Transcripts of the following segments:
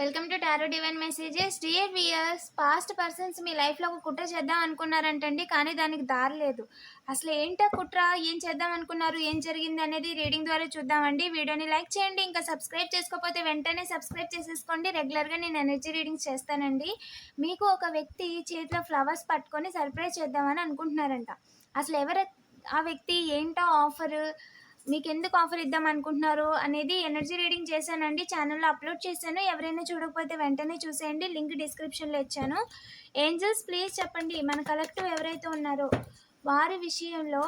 Welcome to tarot divine messages dear viewers past persons మీ లైఫ్లో ఒక కుట్ర చేద్దాం అనుకున్నారంటండి కానీ దానికి దారి లేదు. అసలు ఏంటా కుట్ర? ఏం చేద్దాం అనుకున్నారు? ఏం జరిగింది అనేది రీడింగ్ ద్వారా చూద్దామండి. వీడియోని లైక్ చేయండి ఇంకా సబ్స్క్రైబ్ చేసుకోకపోతే వెంటనే సబ్స్క్రైబ్ చేసేసుకోండి. రెగ్యులర్గా నేను ఎనర్జీ రీడింగ్స్ చేస్తానండి. మీకు ఒక వ్యక్తి చేతిలో ఫ్లవర్స్ పట్టుకొని సర్ప్రైజ్ చేద్దామని అనుకుంటున్నారంట. అసలు ఎవరు ఆ వ్యక్తి? ఏంటో ఆఫరు మీకు ఎందుకు ఆఫర్ ఇద్దాం అనుకుంటున్నారు అనేది ఎనర్జీ రీడింగ్ చేశానండి. ఛానల్లో అప్లోడ్ చేశాను. ఎవరైనా చూడకపోతే వెంటనే చూసేయండి. లింక్ డిస్క్రిప్షన్లో ఇచ్చాను. ఏంజల్స్ ప్లీజ్ చెప్పండి. మన కలెక్టివ్ ఎవరైతే ఉన్నారో వారి విషయంలో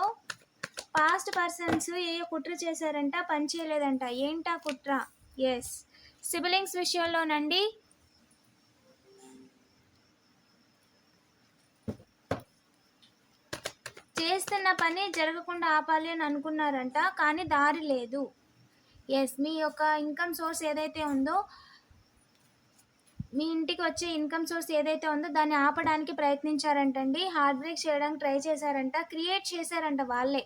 పాస్ట్ పర్సన్స్ ఏ కుట్ర చేశారంట పని చేయలేదంట. ఏంటా కుట్ర? ఎస్ సిబిలింగ్స్ విషయంలోనండి. చేస్తున్న పని జరగకుండా ఆపాలి అని అనుకున్నారంట కానీ దారి లేదు. ఎస్ మీ యొక్క ఇన్కమ్ సోర్స్ ఏదైతే ఉందో మీ ఇంటికి వచ్చే ఇన్కమ్ సోర్స్ ఏదైతే ఉందో దాన్ని ఆపడానికి ప్రయత్నించారంటండి. హార్డ్ బ్రేక్ చేయడానికి ట్రై చేశారంట క్రియేట్ చేశారంట వాళ్ళే.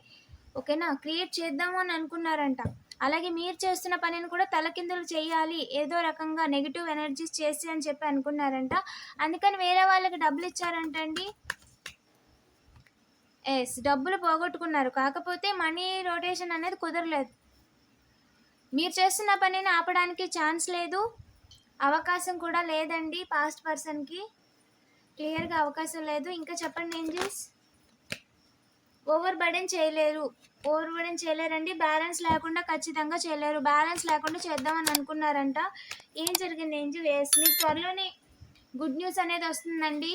ఓకేనా? క్రియేట్ చేద్దాము అని అనుకున్నారంట. అలాగే మీరు చేస్తున్న పనిని కూడా తలకిందులు చేయాలి ఏదో రకంగా నెగిటివ్ ఎనర్జీస్ చేసి అని చెప్పి అనుకున్నారంట. అందుకని వేరే వాళ్ళకి డబ్బులు ఇచ్చారంటండి. ఎస్ డబ్బులు పోగొట్టుకున్నారు. కాకపోతే మనీ రొటేషన్ అనేది కుదరలేదు. మీరు చేస్తున్న పనిని ఆపడానికి ఛాన్స్ లేదు. అవకాశం కూడా లేదండి పాస్ట్ పర్సన్కి క్లియర్గా అవకాశం లేదు. ఇంకా చెప్పండి ఏంజిల్స్ ఓవర్ బర్డెన్ చేయలేరు. ఓవర్ బర్డెన్ చేయలేరండి. బ్యాలెన్స్ లేకుండా ఖచ్చితంగా చేయలేరు. బ్యాలెన్స్ లేకుండా చేద్దామని అనుకున్నారంట. ఏం జరిగింది ఏంజిల్ ఎస్ మీకు త్వరలోనే గుడ్ న్యూస్ అనేది వస్తుందండి.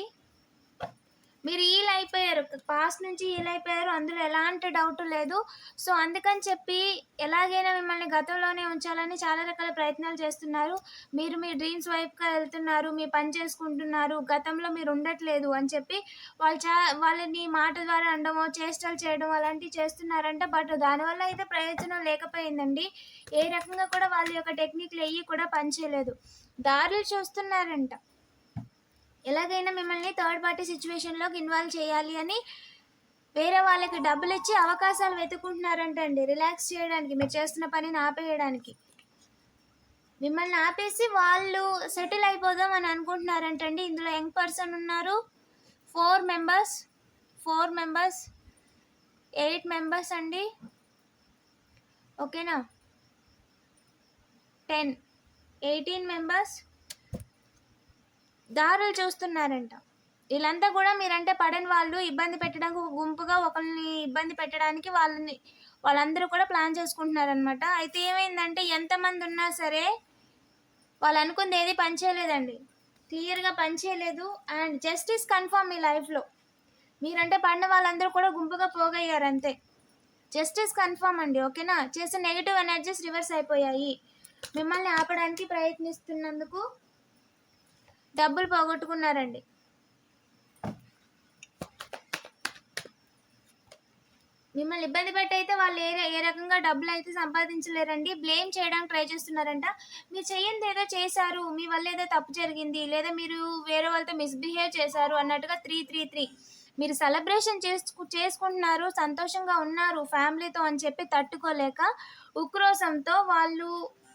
మీరు హీల్ అయిపోయారు పాస్ట్ నుంచి హీల్ అయిపోయారు అందులో ఎలాంటి డౌట్ లేదు. సో అందుకని చెప్పి ఎలాగైనా మిమ్మల్ని గతంలోనే ఉంచాలని చాలా రకాల ప్రయత్నాలు చేస్తున్నారు. మీరు మీ డ్రీమ్స్ వైపుగా వెళ్తున్నారు. మీ పని చేసుకుంటున్నారు. గతంలో మీరు ఉండట్లేదు అని చెప్పి వాళ్ళు చా వాళ్ళని మాట ద్వారా అనడమో చేష్టలు చేయడం అలాంటివి చేస్తున్నారంట. బట్ దానివల్ల అయితే ప్రయోజనం లేకపోయిందండి. ఏ రకంగా కూడా వాళ్ళ యొక్క టెక్నిక్లు అయ్యి కూడా పనిచేయలేదు. దారులు చూస్తున్నారంట. ఎలాగైనా మిమ్మల్ని థర్డ్ పార్టీ సిచ్యువేషన్లోకి ఇన్వాల్వ్ చేయాలి అని వేరే వాళ్ళకి డబ్బులు ఇచ్చి అవకాశాలు వెతుకుంటున్నారంటండి రిలాక్స్ చేయడానికి మీరు చేస్తున్న పనిని ఆపేయడానికి. మిమ్మల్ని ఆపేసి వాళ్ళు సెటిల్ అయిపోదాం అని అనుకుంటున్నారంటండి. ఇందులో యంగ్ పర్సన్ ఉన్నారు. Four members four members eight members అండి. ఓకేనా టెన్ ఎయిటీన్ మెంబర్స్ దారులు చూస్తున్నారంట. వీళ్ళంతా కూడా మీరంటే పడని వాళ్ళు ఇబ్బంది పెట్టడానికి ఒక గుంపుగా ఒకరిని ఇబ్బంది పెట్టడానికి వాళ్ళని వాళ్ళందరూ కూడా ప్లాన్ చేసుకుంటున్నారనమాట అయితే ఏమైందంటే ఎంతమంది ఉన్నా సరే వాళ్ళు అనుకుంది ఏది పనిచేయలేదండి క్లియర్గా పనిచేయలేదు అండ్ జస్టిస్ కన్ఫర్మ్ మీ లైఫ్లో. మీరంటే పడిన వాళ్ళందరూ కూడా గుంపుగా పోగయ్యారు అంతే. జస్టిస్ కన్ఫర్మ్ అండి ఓకేనా? చేసే నెగిటివ్ ఎనర్జీస్ రివర్స్ అయిపోయాయి. మిమ్మల్ని ఆపడానికి ప్రయత్నిస్తున్నందుకు డబ్బులు పోగొట్టుకున్నారండి. మిమ్మల్ని ఇబ్బంది పెట్టి అయితే వాళ్ళు ఏ ఏ రకంగా డబ్బులు అయితే సంపాదించలేరండి. బ్లేమ్ చేయడానికి ట్రై చేస్తున్నారంట. మీరు చెయ్యంది ఏదో చేశారు. మీ వల్ల ఏదో తప్పు జరిగింది. లేదా మీరు వేరే వాళ్ళతో మిస్బిహేవ్ చేశారు అన్నట్టుగా త్రీ త్రీ త్రీ. మీరు సెలబ్రేషన్ చేసుకు చేసుకుంటున్నారు సంతోషంగా ఉన్నారు ఫ్యామిలీతో అని చెప్పి తట్టుకోలేక ఉక్రోషంతో వాళ్ళు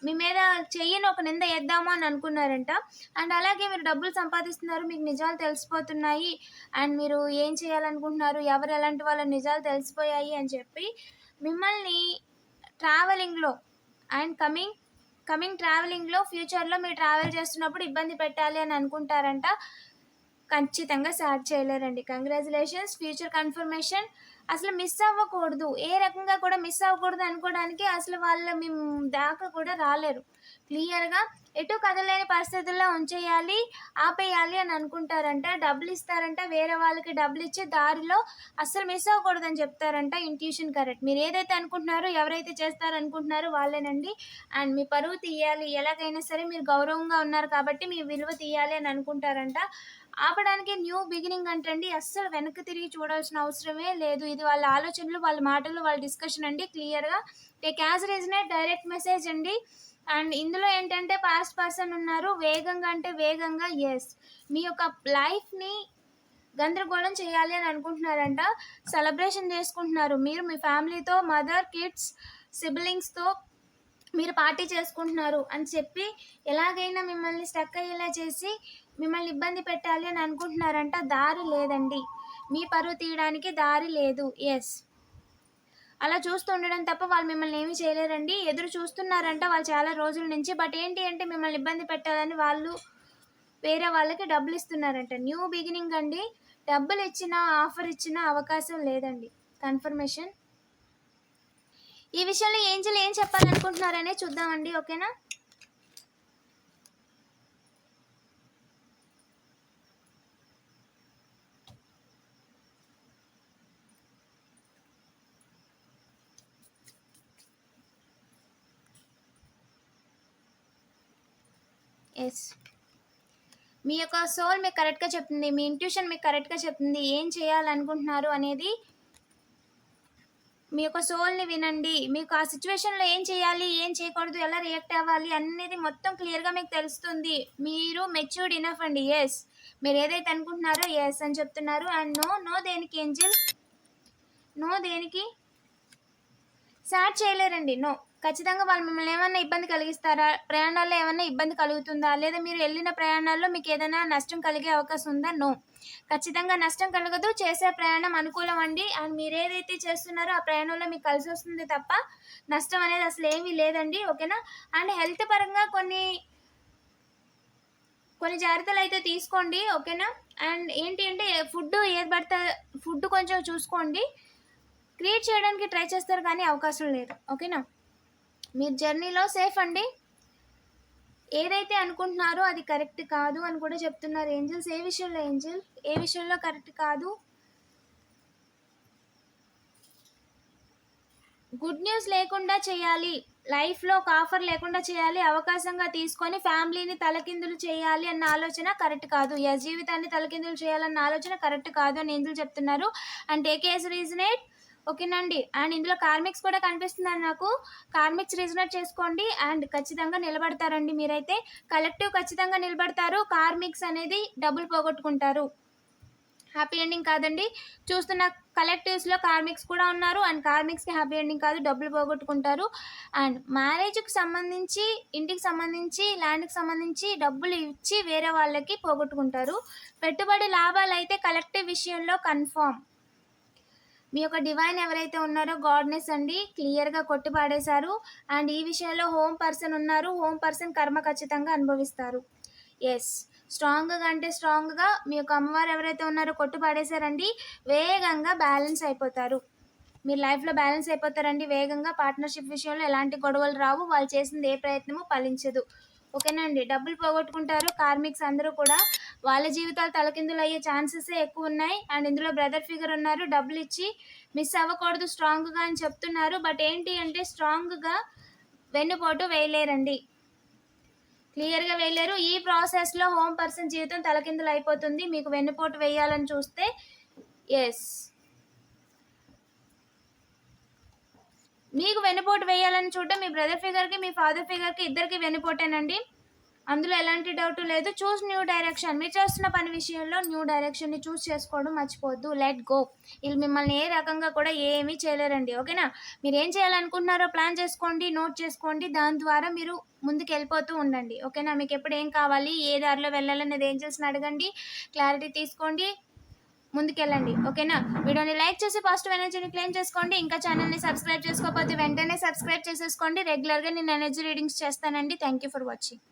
మీ మీద చెయ్యని ఒక నింద వేద్దాము అని అనుకున్నారంట. అండ్ అలాగే మీరు డబ్బులు సంపాదిస్తున్నారు మీకు నిజాలు తెలిసిపోతున్నాయి. అండ్ మీరు ఏం చేయాలనుకుంటున్నారు ఎవరు ఎలాంటి వాళ్ళ నిజాలు తెలిసిపోయాయి అని చెప్పి మిమ్మల్ని ట్రావెలింగ్లో అండ్ కమింగ్ కమింగ్ ట్రావెలింగ్లో ఫ్యూచర్లో మీరు ట్రావెల్ చేస్తున్నప్పుడు ఇబ్బంది పెట్టాలి అని అనుకుంటారంట. ఖచ్చితంగా స్టార్ట్ చేయలేరండి. కంగ్రాచులేషన్స్ ఫ్యూచర్ కన్ఫర్మేషన్ అసలు మిస్ అవ్వకూడదు. ఏ రకంగా కూడా మిస్ అవ్వకూడదు అనుకోవడానికి అసలు వాళ్ళ మేము దాకా కూడా రాలేరు. క్లియర్గా ఎటు కదలేని పరిస్థితుల్లో ఉంచేయాలి ఆపేయాలి అని అనుకుంటారంట. డబ్బులు ఇస్తారంట. వేరే వాళ్ళకి డబ్బులు ఇచ్చి దారిలో అస్సలు మిస్ అవ్వకూడదని చెప్తారంట. ఇంట్యూషన్ కరెక్ట్ మీరు ఏదైతే అనుకుంటున్నారో ఎవరైతే చేస్తారనుకుంటున్నారో వాళ్ళేనండి. అండ్ మీ పరువు తీయాలి. ఎలాగైనా సరే మీరు గౌరవంగా ఉన్నారు కాబట్టి మీ విలువ తీయాలి అని అనుకుంటారంట. ఆపడానికి న్యూ బిగినింగ్ అంటండి. అస్సలు వెనక్కి తిరిగి చూడాల్సిన అవసరమే లేదు. ఇది వాళ్ళ ఆలోచనలు వాళ్ళ మాటలు వాళ్ళ డిస్కషన్ అండి. క్లియర్గా take as resonate direct message అండి. అండ్ ఇందులో ఏంటంటే పాస్ట్ పర్సన్ ఉన్నారు. వేగంగా అంటే వేగంగా ఎస్ మీ యొక్క లైఫ్ని గందరగోళం చేయాలి అని అనుకుంటున్నారంట. సెలబ్రేషన్ చేసుకుంటున్నారు. మీరు మీ ఫ్యామిలీతో మదర్ కిడ్స్ సిబ్లింగ్స్తో మీరు పార్టీ చేసుకుంటున్నారు అని చెప్పి ఎలాగైనా మిమ్మల్ని స్టక్ అయ్యేలా చేసి మిమ్మల్ని ఇబ్బంది పెట్టాలి అని అనుకుంటున్నారంట దారి లేదండి. మీ పరువు తీయడానికి దారి లేదు. ఎస్ అలా చూస్తూ ఉండడం తప్ప వాళ్ళు మిమ్మల్ని ఏమీ చేయలేరండి. ఎదురు చూస్తున్నారంట వాళ్ళు చాలా రోజుల నుంచి. బట్ ఏంటి అంటే మిమ్మల్ని ఇబ్బంది పెట్టాలని వాళ్ళు వేరే వాళ్ళకి డబ్బులు ఇస్తున్నారంట. న్యూ బిగినింగ్ అండి. డబ్బులు ఇచ్చిన ఆఫర్ ఇచ్చిన అవకాశం లేదండి. కన్ఫర్మేషన్ ఈ విషయంలో ఏంజల్ ఏం చెప్పాలనుకుంటున్నారనే చూద్దామండి. ఓకేనా ఎస్ మీ యొక్క సోల్ మీకు కరెక్ట్గా చెప్తుంది మీ ఇంట్యూషన్ మీకు కరెక్ట్గా చెప్తుంది ఏం చేయాలనుకుంటున్నారు అనేది మీ యొక్క సోల్ని వినండి. మీకు ఆ సిచ్యువేషన్లో ఏం చేయాలి ఏం చేయకూడదు ఎలా రియాక్ట్ అవ్వాలి అనేది మొత్తం క్లియర్గా మీకు తెలుస్తుంది. మీరు మెచ్యూర్డ్ ఇనఫ్ అండి. ఎస్ మీరు ఏదైతే అనుకుంటున్నారో ఎస్ అని చెప్తున్నారు. అండ్ నో నో దేనికి ఏంజిల్ నో దేనికి? సాట్ చేయలేరండి. నో ఖచ్చితంగా వాళ్ళు మిమ్మల్ని ఏమైనా ఇబ్బంది కలిగిస్తారా? ప్రయాణాల్లో ఏమైనా ఇబ్బంది కలుగుతుందా? లేదా మీరు వెళ్ళిన ప్రయాణాల్లో మీకు ఏదైనా నష్టం కలిగే అవకాశం ఉందా? నో. ఖచ్చితంగా నష్టం కలగదు. చేసే ప్రయాణం అనుకూలం అండి. అండ్ మీరు ఏదైతే చేస్తున్నారో ఆ ప్రయాణంలో మీకు కలిసి వస్తుంది తప్ప నష్టం అనేది అసలు ఏమీ లేదండి. ఓకేనా? అండ్ హెల్త్ పరంగా కొన్ని కొన్ని జాగ్రత్తలు అయితే తీసుకోండి. ఓకేనా? అండ్ ఏంటి అంటే ఫుడ్ ఏది పడితే ఫుడ్ కొంచెం చూసుకోండి. క్రియేట్ చేయడానికి ట్రై చేస్తారు కానీ అవకాశం లేదు. ఓకేనా? మీరు జర్నీలో సేఫ్ అండి? ఏదైతే అనుకుంటున్నారో అది కరెక్ట్ కాదు అని కూడా చెప్తున్నారు ఏంజల్స్. ఏ విషయంలో ఏంజల్? ఏ విషయంలో కరెక్ట్ కాదు? గుడ్ న్యూస్ లేకుండా చేయాలి. లైఫ్లో ఒక ఆఫర్ లేకుండా చేయాలి. అవకాశంగా తీసుకొని ఫ్యామిలీని తలకిందులు చేయాలి అన్న ఆలోచన కరెక్ట్ కాదు. యా జీవితాన్ని తలకిందులు చేయాలన్న ఆలోచన కరెక్ట్ కాదు అని ఏంజల్ చెప్తున్నారు. అండ్ టేక్ ఏస్ రీజనేట్ ఓకేనండి. అండ్ ఇందులో కార్మిక్స్ కూడా కనిపిస్తుందండి నాకు. కార్మిక్స్ రీజనర్ చేసుకోండి. అండ్ ఖచ్చితంగా నిలబడతారండి మీరైతే. కలెక్టివ్ ఖచ్చితంగా నిలబడతారు. కార్మిక్స్ అనేది డబ్బులు పోగొట్టుకుంటారు. హ్యాపీ ఎండింగ్ కాదండి. చూస్తున్న కలెక్టివ్స్లో కార్మిక్స్ కూడా ఉన్నారు. అండ్ కార్మిక్స్కి హ్యాపీ ఎండింగ్ కాదు డబ్బులు పోగొట్టుకుంటారు. అండ్ మ్యారేజ్కి సంబంధించి ఇంటికి సంబంధించి ల్యాండ్కి సంబంధించి డబ్బులు ఇచ్చి వేరే వాళ్ళకి పోగొట్టుకుంటారు. పెట్టుబడి లాభాలు అయితే కలెక్టివ్ విషయంలో కన్ఫామ్. మీ యొక్క డివైన్ ఎవరైతే ఉన్నారో గాడ్నెస్ అండి క్లియర్గా కొట్టి పాడేశారు. అండ్ ఈ విషయంలో హోమ్ పర్సన్ ఉన్నారు. హోమ్ పర్సన్ కర్మ ఖచ్చితంగా అనుభవిస్తారు. ఎస్ స్ట్రాంగ్గా అంటే స్ట్రాంగ్గా మీ యొక్క అమ్మవారు ఎవరైతే ఉన్నారో కొట్టు పాడేశారండి వేగంగా బ్యాలెన్స్ అయిపోతారు. మీరు లైఫ్లో బ్యాలెన్స్ అయిపోతారండి వేగంగా పార్ట్నర్షిప్ విషయంలో ఎలాంటి గొడవలు రావు. వాళ్ళు చేసింది ఏ ప్రయత్నము ఫలించదు. ఓకేనండి డబ్బులు పోగొట్టుకుంటారు. కార్మిక్స్ అందరూ కూడా వాళ్ళ జీవితాలు తలకిందులు అయ్యే ఛాన్సెస్ ఎక్కువ ఉన్నాయి అండ్ ఇందులో బ్రదర్ ఫిగర్ ఉన్నారు. డబ్బులు ఇచ్చి మిస్ అవ్వకూడదు స్ట్రాంగ్గా అని చెప్తున్నారు. బట్ ఏంటి అంటే స్ట్రాంగ్గా వెన్నుపోటు వేయలేరండి. క్లియర్గా వేయలేరు. ఈ ప్రాసెస్లో హోమ్ పర్సన్ జీవితం తలకిందులు అయిపోతుంది మీకు వెన్నుపోటు వేయాలని చూస్తే ఎస్ మీకు వెన్నుపోటు వేయాలని చూడటం మీ బ్రదర్ ఫిగర్కి మీ ఫాదర్ ఫిగర్కి ఇద్దరికి వెన్నుపోటేనండి. అందులో ఎలాంటి డౌట్ లేదు. Choose new direction. మీరు చేస్తున్న పని విషయంలో న్యూ డైరెక్షన్ని చూస్ చేసుకోవడం మర్చిపోద్దు లెట్ గో. వీళ్ళు మిమ్మల్ని ఏ రకంగా కూడా ఏమీ చేయలేరండి. ఓకేనా? మీరు ఏం చేయాలనుకుంటున్నారో ప్లాన్ చేసుకోండి నోట్ చేసుకోండి. దాని ద్వారా మీరు ముందుకు వెళ్ళిపోతూ ఉండండి. ఓకేనా? మీకు ఎప్పుడు ఏం కావాలి ఏ దారిలో వెళ్ళాలనేది ఏం చేసిన అడగండి. క్లారిటీ తీసుకోండి. ముందుకెళ్ళండి. ఓకేనా? వీడియోని లైక్ చేసి పాజిటివ్ ఎనర్జీని క్లెయిమ్ చేసుకోండి. ఇంకా ఛానల్ని సబ్స్క్రైబ్ చేసుకోకపోతే వెంటనే సబ్స్క్రైబ్ చేసేసుకోండి. రెగ్యులర్గా నేను ఎనర్జీ రీడింగ్స్ చేస్తానండి. Thank you for watching.